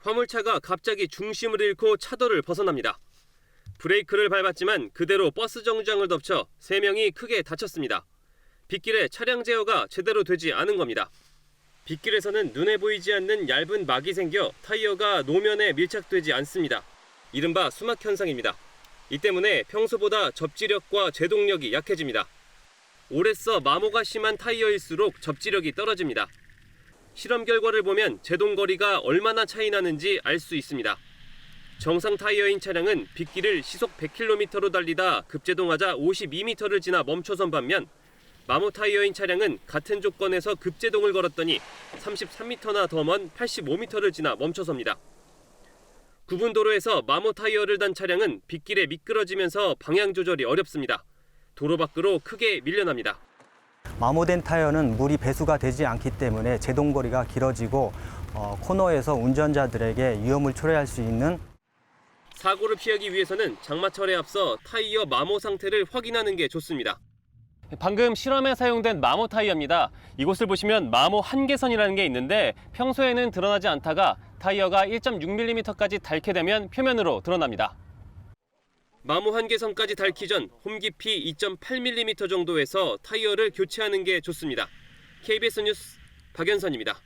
화물차가 갑자기 중심을 잃고 차도를 벗어납니다. 브레이크를 밟았지만 그대로 버스 정류장을 덮쳐 3명이 크게 다쳤습니다. 빗길에 차량 제어가 제대로 되지 않은 겁니다. 빗길에서는 눈에 보이지 않는 얇은 막이 생겨 타이어가 노면에 밀착되지 않습니다. 이른바 수막 현상입니다. 이 때문에 평소보다 접지력과 제동력이 약해집니다. 오래 써 마모가 심한 타이어일수록 접지력이 떨어집니다. 실험 결과를 보면 제동 거리가 얼마나 차이 나는지 알 수 있습니다. 정상 타이어인 차량은 빗길을 시속 100km로 달리다 급제동하자 52m를 지나 멈춰선 반면 마모 타이어인 차량은 같은 조건에서 급제동을 걸었더니 33m나 더 먼 85m를 지나 멈춰섭니다. 구분 도로에서 마모 타이어를 단 차량은 빗길에 미끄러지면서 방향 조절이 어렵습니다. 도로 밖으로 크게 밀려납니다. 마모된 타이어는 물이 배수가 되지 않기 때문에 제동거리가 길어지고 어, 코너에서 운전자들에게 위험을 초래할 수 있는 사고를 피하기 위해서는 장마철에 앞서 타이어 마모 상태를 확인하는 게 좋습니다. 방금 실험에 사용된 마모 타이어입니다. 이곳을 보시면 마모 한계선이라는 게 있는데 평소에는 드러나지 않다가 타이어가 1.6mm까지 닳게 되면 표면으로 드러납니다. 마모 한계선까지 닳기 전 홈 깊이 2.8mm 정도에서 타이어를 교체하는 게 좋습니다. KBS 뉴스 박연선입니다.